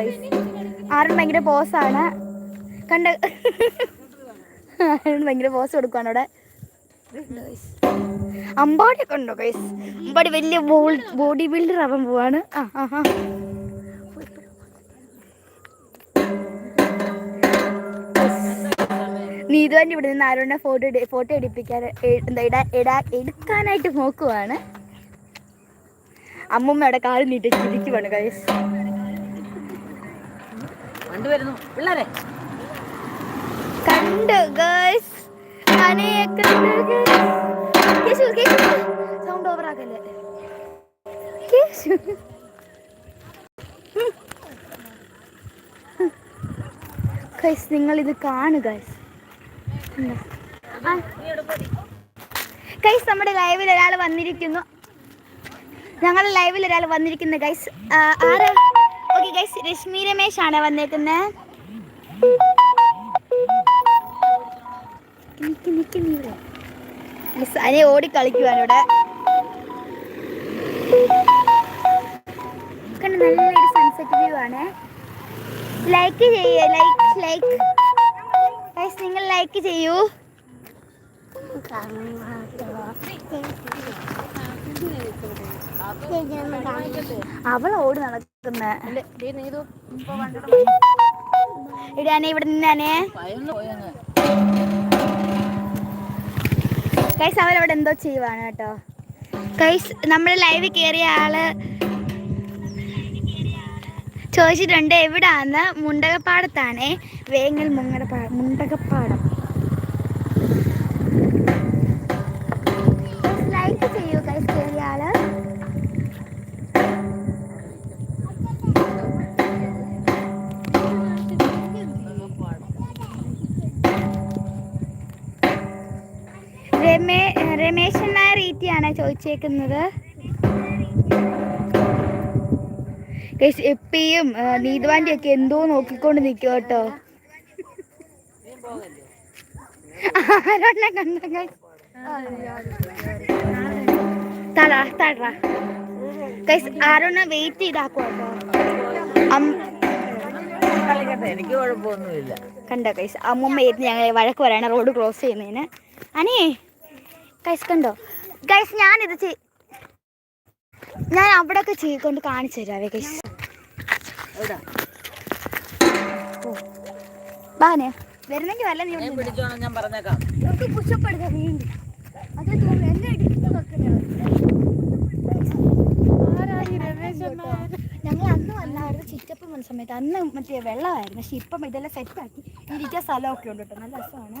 Guys ആരും ഭയങ്കര പോസാണ് കണ്ട. ആരും ഭയങ്കര പോസ് കൊടുക്കുവാണ് അവിടെ? അമ്പാടിയൊക്കെ ഉണ്ടോ ഗൈസ് അമ്പാടി വലിയ ബോഡി ബിൽഡർ ആവാൻ പോവാണ്. ആ നീതുവാന്റെ ഇവിടെ നിന്ന് ആരോടെ ഫോട്ടോ ഫോട്ടോ എടുപ്പിക്കാൻ എന്താ ഇടാ എടുക്കാനായിട്ട് നോക്കുവാണ്. അമ്മമ്മയുടെ കാൽ നീട്ടി ചിരിക്കുവാണ് ഗൈസ് വണ്ടി വരുന്നു പിള്ളേരെ കണ്ടു ഗേൾസ് സൗണ്ട് ഓവർ ആക്കല്ലേ? നിങ്ങൾ ഇത് കാണുക ഗൈസ് ഗൈസ് നമ്മുടെ ലൈവിൽ ഒരാൾ വന്നിരിക്കുന്നു. ഞങ്ങളുടെ ലൈവിൽ ഒരാൾ വന്നിരിക്കുന്നു ഗൈസ് ആരാ ഗൈസ് രശ്മി രമേശ് ആണ് വന്നേക്കുന്നത് നിക്ക് നിക്ക് നീ ഇവിടെ. അനിയ ഓടി കളിക്കുവാണ് ഇവിടെ. നല്ലൊരു സൺസെറ്റ് വ്യൂ ആണ്. ലൈക്ക് ചെയ്യൂ ലൈക്ക് ലൈക്ക് ഗൈസ് നിങ്ങൾ ലൈക്ക് ചെയ്യൂ. അവൾ ഓടി നടക്കുന്ന ഇടാനെ ഇവിടെ നിന്നാനേ പയന്ന്. പോയങ്ങ് കൈസ് അവരവിടെ എന്തോ ചെയ്യുവാണ് കേട്ടോ. കൈസ് നമ്മൾ ലൈവിൽ കയറിയ ആൾ ചോദിച്ചിട്ടുണ്ട് എവിടാന്ന്? മുണ്ടകപ്പാടത്താണേ. വേങ്ങൽ മുങ്ങടപ്പാ മുണ്ടകപ്പാടം. രമേശൻ നായർ ഈറ്റിയാണ് ചോദിച്ചേക്കുന്നത്. എപ്പിയും നീതുവാന്റെ ഒക്കെ എന്തോ നോക്കിക്കൊണ്ട് നിൽക്കും കേട്ടോ. ആരോണ്ണ കണ്ട ഗൈസ്? തടാ തടാ. ഗൈസ് ആരോണ്ണ വെയിറ്റ് ചെയ്താക്കോ എനിക്ക് കുഴപ്പമൊന്നുമില്ല. കണ്ടോ കൈസ് അമ്മൂമ്മ ഇരുന്ന് ഞങ്ങൾ വഴക്ക് പറയണ റോഡ് ക്രോസ് ചെയ്യുന്നതിന്. അനേ കൈസ് കണ്ടോ? ഗൈസ് ഞാനിത് ചെയ് ഞാൻ അവിടെയൊക്കെ ചെയ്തുകൊണ്ട് കാണിച്ചു തരാവേ ഗൈസ് ബാനെ വരുന്നെങ്കിൽ വല്ല നീ ഞാൻ പിടിച്ചോണം ഞാൻ പറഞ്ഞേക്കാം. നമുക്ക് പുഷപ്പ് എടുക്കാം വീണ്ടും അതേ തോന്നുന്നു എന്നെ ഇടിക്കുന്നു ഞങ്ങൾ അന്ന് വന്നായിരുന്നു ചിറ്റപ്പ് വന്ന സമയത്ത്. അന്ന് മറ്റേ വെള്ളമായിരുന്നു. പക്ഷെ ഇപ്പം ഇതെല്ലാം സെറ്റാക്കി ഇരിക്കാൻ സ്ഥലമൊക്കെ ഉണ്ട് കേട്ടോ. നല്ല രസമാണ്.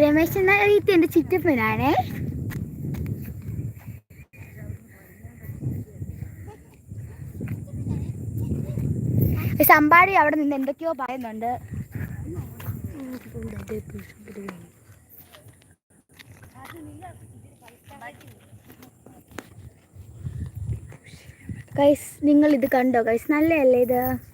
രമേശ് എന്ന റീത്തി എന്റെ ചിറ്റപ്പനാണേ സമ്പാടി അവിടെ നിന്ന് എന്തൊക്കെയോ പറയുന്നുണ്ട്. ഗൈസ് നിങ്ങൾ ഇത് കണ്ടോ? ഗൈസ് നല്ലതല്ലേ ഇത്?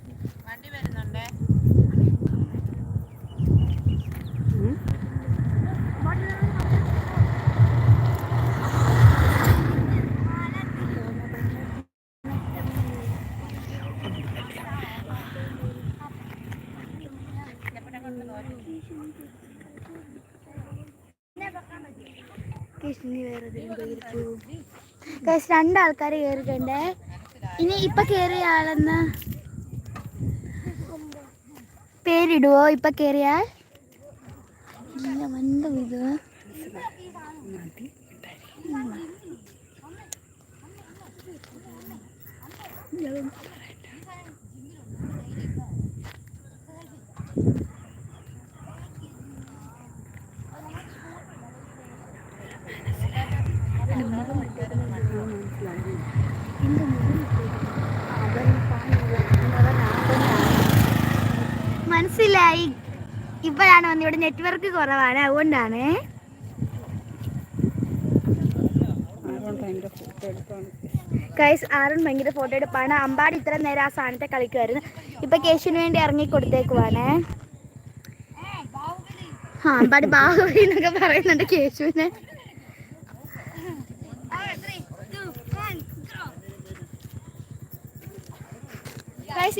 ഗൈസ് രണ്ടാൾക്കാർ കയറിയിട്ടുണ്ട് ഇനി ഇപ്പൊ കേറിയ ആളെന്ന് പേരിടുവോ? ഇപ്പൊ കേറിയാൽ? ഇത് മനസ്സിലായി. ഇപ്പോഴാണ് വന്ന് ഇവിടെ നെറ്റ്വർക്ക് കുറവാണ്. അതുകൊണ്ടാണ്. കൈസ് ആറും ഭയങ്കര ഫോട്ടോ എടുപ്പാണ്. അമ്പാടി ഇത്ര നേരം ആ സാധനത്തെ കളിക്കുമായിരുന്നു ഇപ്പൊ കേശുവിന് വേണ്ടി ഇറങ്ങി കൊടുത്തേക്കുവാണ്. ആ അമ്പാടി ബാഹുബലി എന്നൊക്കെ പറയുന്നുണ്ട് കേശുവിനെ.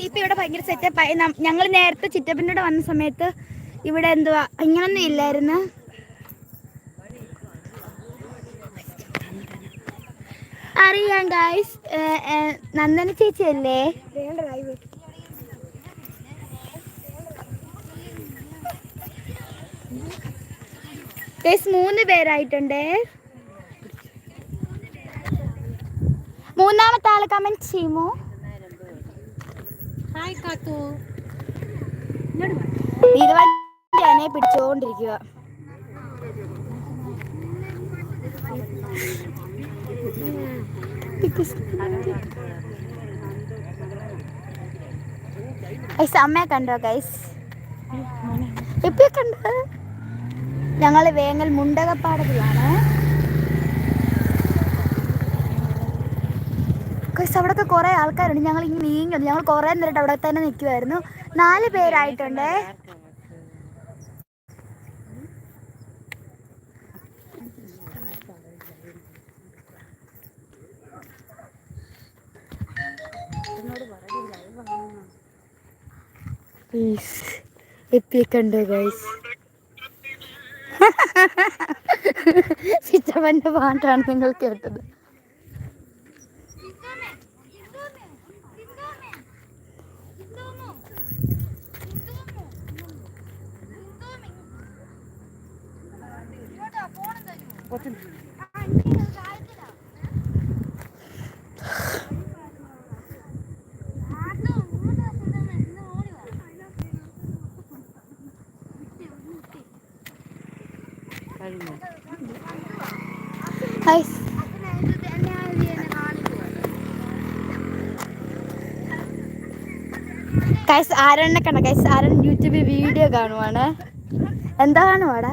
ഇപ്പൊ ഇവിടെ ഭയങ്കര സെറ്റപ്പ് ഞങ്ങൾ നേരത്തെ ചിറ്റപ്പിന്റെ വന്ന സമയത്ത് ഇവിടെ എന്തുവാ ഇങ്ങനൊന്നും ഇല്ലായിരുന്നു. അറിയാം ഗൈസ് നന്ദന ചേച്ചി അല്ലേ? ഗൈസ് മൂന്ന് പേരായിട്ടുണ്ട്. മൂന്നാമത്തെ ആളെ കമന്റ് ചെയ്യുമോ? ഹായ് കാത്തു. അമ്മയെ കണ്ടോ ഗൈസ് ഇപ്പൊ കണ്ടോ? ഞങ്ങൾ വേങ്ങൽ മുണ്ടകപ്പാടത്തിലാണ്. ഗൈസ് അവിടെയൊക്കെ കുറേ ആൾക്കാരുണ്ട്. ഞങ്ങൾ ഇങ്ങനെ നീങ്ങി ഞങ്ങൾ കുറേ നേരിട്ട് അവിടെ തന്നെ നിൽക്കുമായിരുന്നു നാല് പേരായിട്ടുണ്ട്. ചിറ്റപ്പന്റെ പാട്ടാണ് നിങ്ങൾ കേട്ടത്. കഴിഞ്ഞു? കൈസ് ആരെണ്ണ കണ്ട കൈസ് ആരൻ യൂട്യൂബിൽ വീഡിയോ കാണുവാണ്? എന്താ കാണുവാടാ?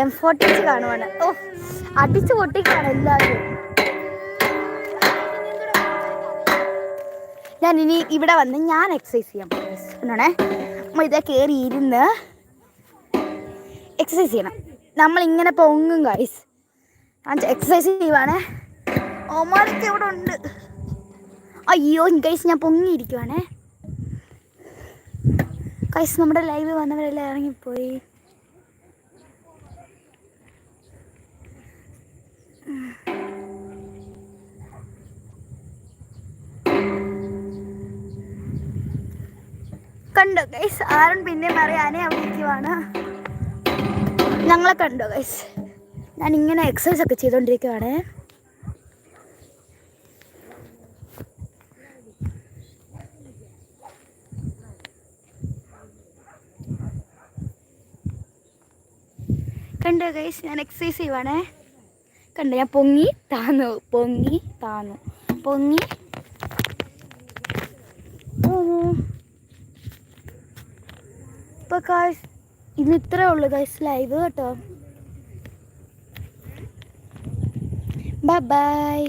M forties കാണുവാണ്. ഓ അടിച്ചു പൊട്ടിക്കാണ് എല്ലാവരും. ഞാൻ ഇനി ഇവിടെ വന്ന് ഞാൻ എക്സസൈസ് ചെയ്യാൻ പോകും. എന്നാണേ? ഇതേ കയറി ഇരുന്ന് എക്സസൈസ് ചെയ്യണം. നമ്മളിങ്ങനെ പൊങ്ങും ഗൈസ് എക്സസൈസ് ചെയ്യുവാണേ. ഓമാനൊക്കെ ഇവിടെ ഉണ്ട്. അയ്യോ ഗൈസ് ഞാൻ പൊങ്ങിയിരിക്കുവാണേ. ഗൈസ് നമ്മുടെ ലൈവ് വന്നവരെല്ലാം ഇറങ്ങിപ്പോയി. കണ്ടോ ഗൈസ് ആരും പിന്നെ പറയാനേ അവിടെ ഇരിക്കുവാണ്. ഞങ്ങളെ കണ്ടോ ഗൈസ് ഞാൻ ഇങ്ങനെ എക്സസൈസ് ഒക്കെ ചെയ്തുകൊണ്ടിരിക്കുകയാണ് കണ്ടോ ഗൈസ് ഞാൻ എക്സസൈസ് ചെയ്യുവാണേ. കണ്ടോ ഞാൻ പൊങ്ങി താന്നു പൊങ്ങി താന്നു പൊങ്ങി താന്നു. ഇപ്പൊ ഗൈസ് ഇന്ന് ഇത്രേ ഉള്ളൂ ഗൈസ് ലൈവ് കേട്ടോ. ബൈ